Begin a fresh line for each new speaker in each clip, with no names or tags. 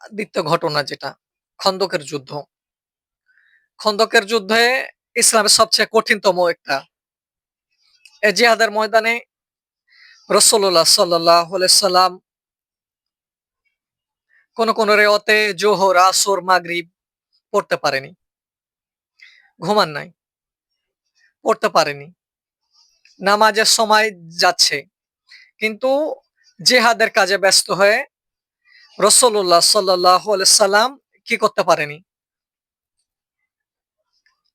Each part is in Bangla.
দ্বিতীয় ঘটনা যেটা, খন্দকের যুদ্ধ। খন্দকের যুদ্ধে ইসলামের সবচেয়ে কঠিনতম একটা এ জিহাদের ময়দানে রসল্লাহ সাল্লাহ সাল্লাম কোন কোন রেওয়াতে জোহর, আসর, মাগরিব পড়তে পারেনি। ঘুমান নাই, পড়তে পারেনি। নামাজের সময় যাচ্ছে, কিন্তু জেহাদের কাজে ব্যস্ত হয়ে রসল্লাহ সাল্লাহ সাল্লাম কি করতে পারেনি?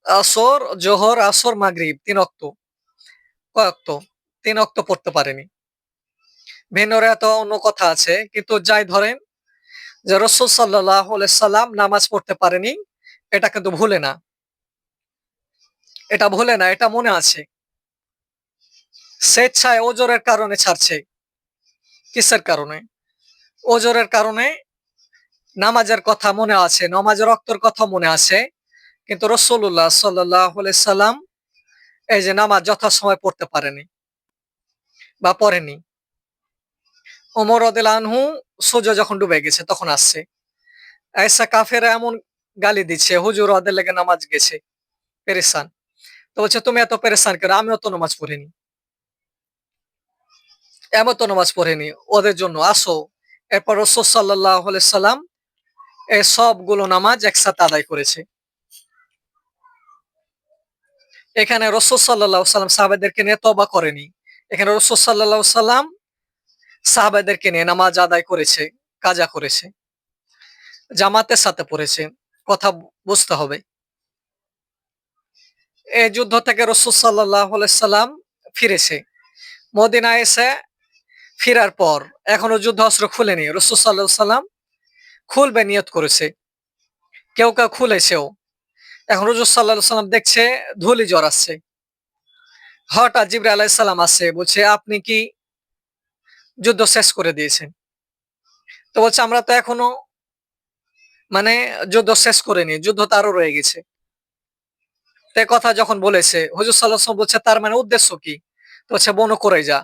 আসর, জোহর, আসর, মাগরিব তিন অক্ত কয়েক্ত তিন অক্ত পড়তে পারেনি। ভিন্নরে এত অন্য কথা আছে, কিন্তু যাই ধরেন যে রসুল সাল্লাহ সাল্লাম নামাজ পড়তে পারেনি, এটা কিন্তু ভুলে না। এটা ভুলে না, এটা মনে আছে। স্বেচ্ছায় ওজোরের কারণে ছাড়ছে। কিসের কারণে? ওজোরের কারণে নামাজের কথা মনে আছে, নামাজের রক্তর কথা মনে আছে। কিন্তু রসুল্লাহ সাল্লাহ সাল্লাম এই যে নামাজ যথাসময় পড়তে পারেনি বা পড়েনি। ওমর অদেল আনহু সূর্য যখন ডুবে গেছে তখন আসছে। এসা কাফেরা এমন গালি দিচ্ছে, হুজুর, ওদের লেগে নামাজ গেছে পেরেসান তো বলছে, তুমি এত পেরেসান কেন? আমিও তো নামাজ পড়িনি। এমন তো নামাজ পড়েনি। ওদের জন্য আসো এরপর রসুল সাল্লাহ সাল্লাম এই সবগুলো নামাজ একসাথে আদায় করেছে। এখানে রসুল সাল্লাহ সাল্লাম সাহাবাদেরকে নিয়ে তবা করেনি। এখানে রসুল সাল্লাহ সাল্লাম সাহাবাদেরকে নিয়ে নামাজ আদায় করেছে, কাজা করেছে, জামাতের সাথে পড়েছে, কথা বুঝতে হবে। এই যুদ্ধ থেকে রসুল সাল্লাহ সাল্লাম ফিরেছে। মদিনা এসে ফিরার পর এখনও যুদ্ধ অস্ত্র খুলেনি। রসুল সাল্লাহ সাল্লাম খুলবে, নিয়ত করেছে। কেউ কেউ খুলেছেও। এখন সাল্লাহ সাল্লাম দেখছে ধুলি জ্বর আসছে। হঠাৎ জিবরা আলাইসাল্লাম আসছে, বলছে, আপনি কি যুদ্ধ শেষ করে দিয়েছেন? তো বলছে, আমরা তো এখনও মানে যুদ্ধ শেষ করিনি, যুদ্ধ তো আরও রয়ে গেছে। তে কথা যখন বলেছে, হুজুর সাল্লাহ বলছে, তার মানে উদ্দেশ্য কি? তো বনু করে যা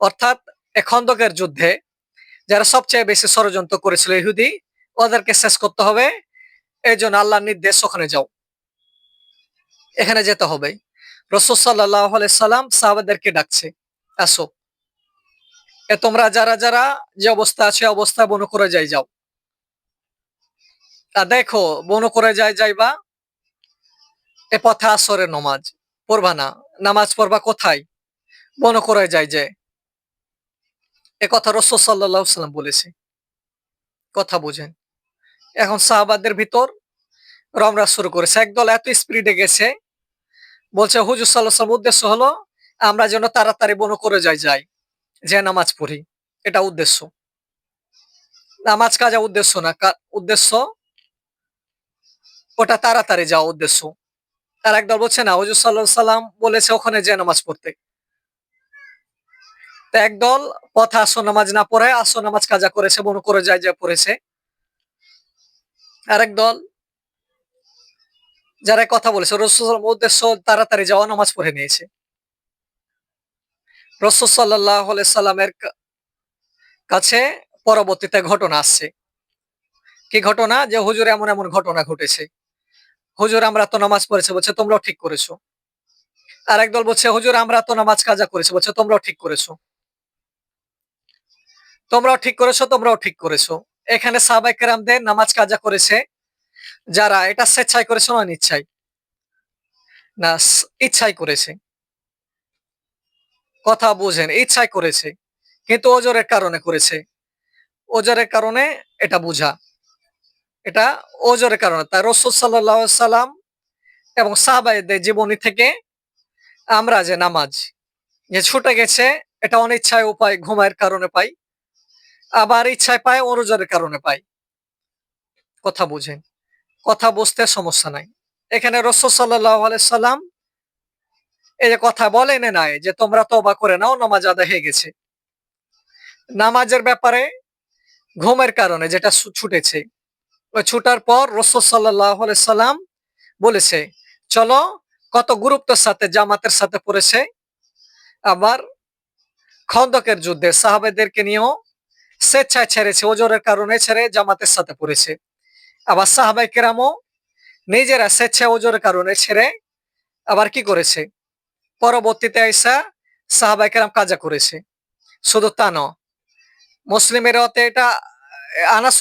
অর্থাৎ খন্দকের যুদ্ধে যারা সবচেয়ে বেশি ষড়যন্ত্র করেছিল ইহুদি, ওদেরকে শেষ করতে হবে। এই জন্য আল্লাহর নির্দেশ, ওখানে যাও। এখানে যেতে হবে। রসদ সাল্লাহ সাল্লাম সাহাবাদেরকে ডাকছে, আসো। এ তোমরা যারা যারা যে অবস্থা আছে অবস্থা বন করে যাই যাও। তা দেখো, বন করে যাই যাইবা, এ পথে আসরে নমাজ পড়বা না। নামাজ পড়বা কোথায়? বন করে যাই যে এ কথা রসদ সাল্লাহ সাল্লাম বলেছে। কথা বুঝেন। এখন সাহাবাদের ভিতর রমরা শুরু করেছে। একদল এত স্পিডে গেছে, বলছে, হুজুর সাল্লাহ উদ্দেশ্য হলো, আমরা যেন তাড়াতাড়ি বন করে যাই যাই যে নামাজ পড়ি। এটা উদ্দেশ্য। নামাজ কাজা উদ্দেশ্য না উদ্দেশ্য ওটা তাড়াতাড়ি যাওয়া উদ্দেশ্য। আর একদল বলছে, না, হুজুর সাল্লাহ সাল্লাম বলেছে ওখানে যে নামাজ পড়তে। একদল পথে আসো নামাজ না পড়ে আসো নামাজ কাজা করেছে বন করে যায় যা পড়েছে। আরেক দল, যারা কথা বলেছে, রসুল উদ্দেশ্য তাড়াতাড়ি যাওয়া, নামাজ পড়ে নিয়েছে। রসুল সাল্লাহ সাল্লামের কাছে পরবর্তীতে ঘটনা আসছে। কি ঘটনা? যে হুজুর এমন এমন ঘটনা ঘটেছে। হুজুর, আমরা তো নামাজ পড়েছে, বলছে, তোমরাও ঠিক করেছ। আর একদল বলছে, হুজুর, আমরা তো নামাজ কাজা করেছি, বলছে, তোমরাও ঠিক করেছ। তোমরাও ঠিক করেছ, তোমরাও ঠিক করেছ। এখানে সাহবাইকেরামদের নামাজ কাজা করেছে। যারা এটা স্বেচ্ছায় করেছে না ইচ্ছাই না ইচ্ছাই করেছে। কথা বুঝেন ইচ্ছাই করেছে। কিন্তু ওজরের কারণে করেছে। ওজরের কারণে এটা বুঝা। এটা ওজরের কারণে। তাই সাল্লাহ সাল্লাম এবং সাহবাইদের জীবনী থেকে আমরা যে নামাজ যে ছুটে গেছে, এটা অনিচ্ছায় উপায় ঘুমায়ের কারণে পাই। আবার ইচ্ছায় পায় অনুজরের কারণে পাই কথা বুঝেন। কথা বুঝতে সমস্যা নাই। এখানে রসদ সাল্লাম এই যে কথা বলেন নাই যে তোমরা তবা করে নাও, নামাজ আদায় হয়ে গেছে। নামাজের ব্যাপারে ঘুমের কারণে যেটা ছুটেছে, ওই ছুটার পর রসদ সাল্লাম বলেছে, চলো, কত গুরুত্বের সাথে, জামাতের সাথে পড়েছে, আবার খন্দকের যুদ্ধে, সাহাবেদেরকে নিয়েও স্বেচ্ছায় ছেড়েছে, ওজোরের কারণে ছেড়ে জামাতের সাথে পড়েছে। আবার সাহাবাই কেরামও নিজেরা স্বেচ্ছায় ওজোরের কারণে ছেড়ে আবার কি করেছে? পরবর্তীতে আইসা সাহাবাই কেরাম কাজা করেছে। শুধু তা ন মুসলিমের এটা আনাস